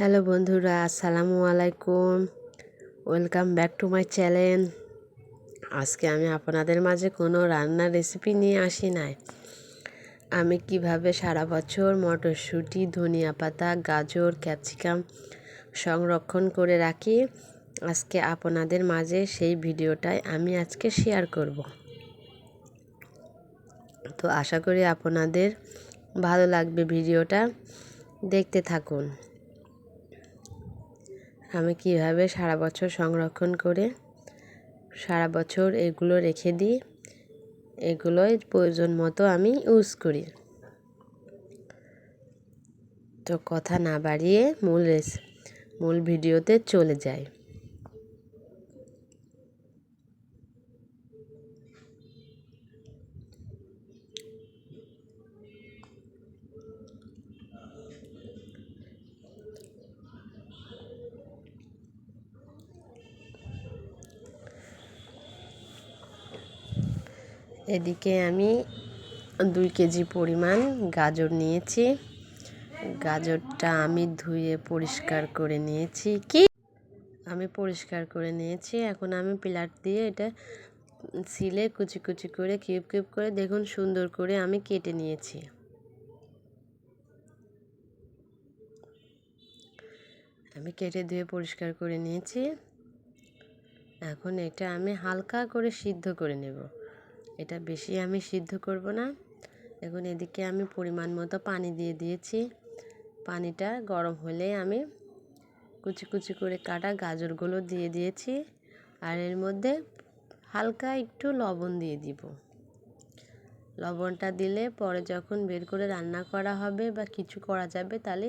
Hello বন্ধুরা, আসসালামু আলাইকুম। Welcome back to my channel আজকে আমি আপনাদের মাঝে কোনো রান্নার রেসিপি নিয়ে আসি নাই। আমি কীভাবে সারা বছর মটরশুঁটি, ধনিয়া পাতা, গাজর, ক্যাপসিকাম সংরক্ষণ করে রাখি, আজকে আপনাদের মাঝে সেই ভিডিওটাই আমি আজকে শেয়ার করব। তো আশা করি আপনাদের ভালো লাগবে ভিডিওটা। দেখতে থাকুন। আমি কীভাবে সারা বছর সংরক্ষণ করে সারা বছর এগুলো রেখে দিই? এগুলোই প্রয়োজন মতো আমি ইউজ করি। তো কথা না বাড়িয়ে মূল মূল ভিডিওতে চলে যায় এদিকে আমি দুই কেজি পরিমাণ গাজর নিয়েছি। গাজরটা আমি ধুয়ে পরিষ্কার করে নিয়েছি। কি? আমি পরিষ্কার করে নিয়েছি। এখন আমি পিলার দিয়ে এটা সিলে কুচি কুচি করে, কিউব কিউব করে দেখুন সুন্দর করে আমি কেটে নিয়েছি। আমি কেটে ধুয়ে পরিষ্কার করে নিয়েছি। এখন এটা আমি হালকা করে সিদ্ধ করে নেব। এটা বেশি আমি সিদ্ধ করব না। এখন এদিকে আমি পরিমাণ মতো পানি দিয়ে দিয়েছি। পানিটা গরম হলে আমি কুচি কুচি করে কাটা গাজরগুলো দিয়ে দিয়েছি। আর এর মধ্যে হালকা একটু লবণ দিয়ে দিব। লবণটা দিলে পরে যখন বের করে রান্না করা হবে বা কিছু করা যাবে তাহলে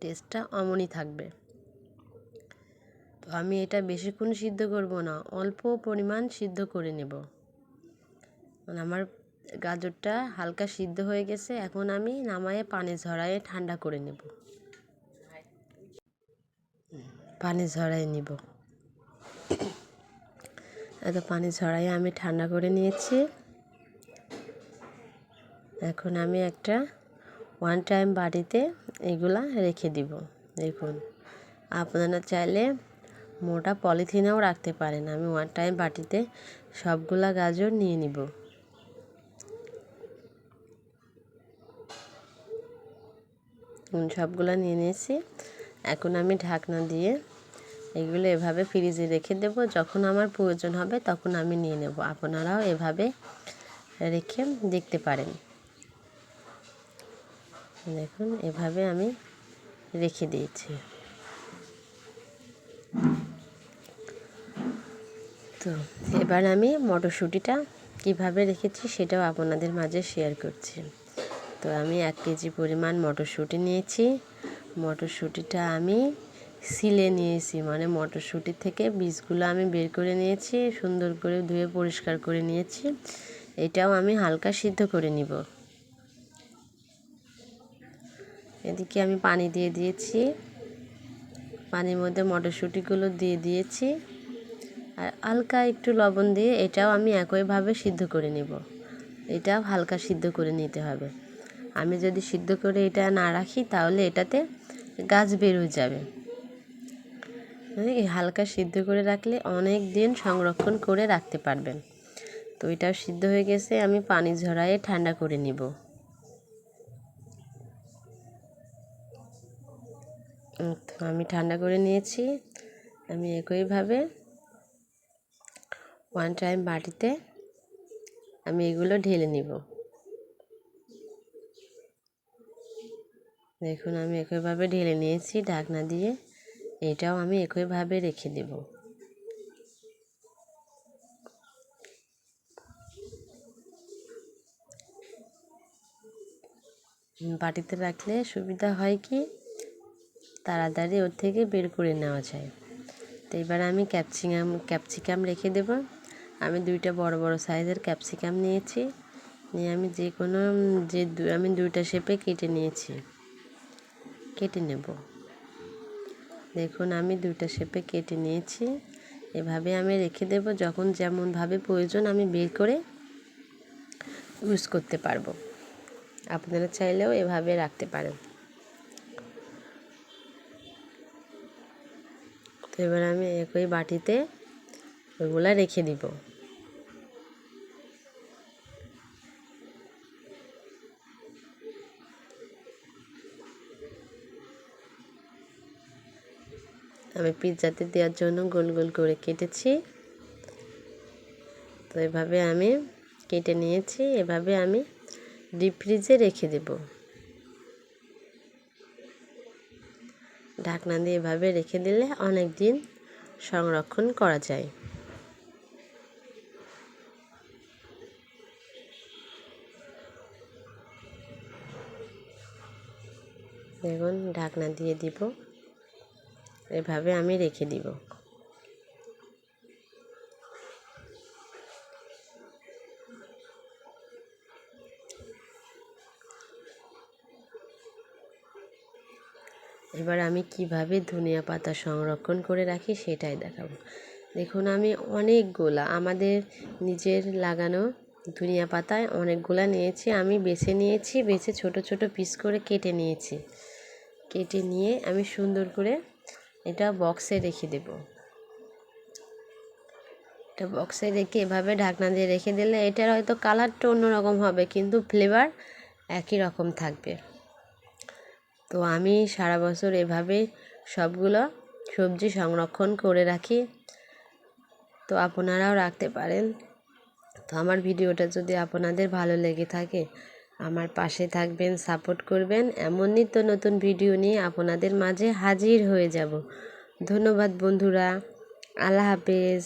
টেস্টটা অমনই থাকবে। তো আমি এটা বেশিক্ষণ সিদ্ধ করব না, অল্প পরিমাণ সিদ্ধ করে নেব। আমার গাজরটা হালকা সিদ্ধ হয়ে গেছে, এখন আমি নামায়ে পানি ঝরায়ে ঠান্ডা করে নেব। পানি ঝরাই নিব। এত পানি ঝরাইয়ে আমি ঠান্ডা করে নিয়েছি। এখন আমি একটা ওয়ান টাইম বাড়িতে এগুলা রেখে দিব। দেখুন, আপনারা চাইলে মোটা পলিথিনেও রাখতে পারেন। আমি ওয়ান টাইম বাটিতে সবগুলা গাজর নিয়ে নিব। সবগুলো নিয়ে নিয়েছি। এখন আমি ঢাকনা দিয়ে এগুলো এভাবে ফ্রিজে রেখে দেব। যখন আমার প্রয়োজন হবে তখন আমি নিয়ে নেব। আপনারাও এভাবে রেখে দেখতে পারেন। দেখুন, এভাবে আমি রেখে দিয়েছি। তো এবার আমি মটরশুঁটিটা কীভাবে রেখেছি সেটাও আপনাদের মাঝে শেয়ার করছি। তো আমি এক কেজি পরিমাণ মটরশুঁটি নিয়েছি। মটরশুঁটিটা আমি সিলে নিয়েছি মানে মটরশুঁটি থেকে বীজগুলো আমি বের করে নিয়েছি, সুন্দর করে ধুয়ে পরিষ্কার করে নিয়েছি। এটাও আমি হালকা সিদ্ধ করে নিব। এদিকে আমি পানি দিয়ে দিয়েছি। পানির মধ্যে মটরশুঁটিগুলো দিয়ে দিয়েছি। আর হালকা একটু লবণ দিয়ে এটাও আমি একইভাবে সিদ্ধ করে নিব। এটাও হালকা সিদ্ধ করে নিতে হবে। আমি যদি সিদ্ধ করে এটা না রাখি, তাহলে এটাতে গাছ বেরোয় যাবে। হালকা সিদ্ধ করে রাখলে অনেক দিন সংরক্ষণ করে রাখতে পারবেন। তো এটাও সিদ্ধ হয়ে গেছে, আমি পানি ঝরায়ে ঠান্ডা করে নিব। তো আমি ঠান্ডা করে নিয়েছি। আমি একইভাবে ওয়ান টাইম বাটিতে আমি এগুলো ঢেলে নিব। দেখুন, আমি একইভাবে ঢেলে নিয়েছি ঢাকনা দিয়ে। এটাও আমি একইভাবে রেখে দেব। বাটিতে রাখলে সুবিধা হয় কি? তাড়াতাড়ি ওর থেকে বের করে নেওয়া যায়। তো এবার আমি ক্যাপসিকাম ক্যাপসিকাম রেখে দেব। আমি দুইটা বড় বড় সাইজের ক্যাপসিকাম নিয়েছি। নিয়ে আমি যে কোনো যে আমি দুইটা শেপে কেটে নিয়েছি। কেটে নেব। দেখুন, আমি দুইটা শেপে কেটে নিয়েছি। এভাবে আমি রেখে দেব, যখন যেমনভাবে প্রয়োজন আমি বের করে ইউজ করতে পারব। আপনারা চাইলেও এভাবে রাখতে পারেন। এবার আমি একই বাটিতে ওইগুলা রেখে দিব। আমি পিৎজাতে দেওয়ার জন্য গোল গোল করে কেটেছি। তো এভাবে আমি কেটে নিয়েছি, এভাবে আমি ডিপ ফ্রিজে রেখে দেব। ঢাকনা দিয়ে এভাবে রেখে দিলে অনেক দিন সংরক্ষণ করা যায়। দেখুন, ঢাকনা দিয়ে দিব। এভাবে আমি রেখে দিব। এবার আমি কীভাবে ধনিয়া পাতা সংরক্ষণ করে রাখি সেটাই দেখাবো। দেখুন, আমি অনেকগুলা আমাদের নিজের লাগানো ধনিয়া পাতায় অনেকগুলা নিয়েছি। আমি বেছে নিয়েছি, বেছে ছোট ছোট পিস করে কেটে নিয়েছি। কেটে নিয়ে আমি সুন্দর করে এটা বক্সে রেখে দেব। এটা বক্সে রেখে এভাবে ঢাকনা দিয়ে রেখে দিলে এটার হয়তো কালারটা অন্যরকম হবে, কিন্তু ফ্লেভার একই রকম থাকবে। তো আমি সারা বছর এভাবে সবগুলো সবজি সংরক্ষণ করে রাখি। তো আপনারাও রাখতে পারেন। তো আমার ভিডিওটা যদি আপনাদের ভালো লেগে থাকে আমার পাশে থাকবেন, সাপোর্ট করবেন। এমন নিত্য নতুন ভিডিও নিয়ে আপনাদের মাঝে হাজির হয়ে যাব। ধন্যবাদ বন্ধুরা। আল্লাহ হাফেজ।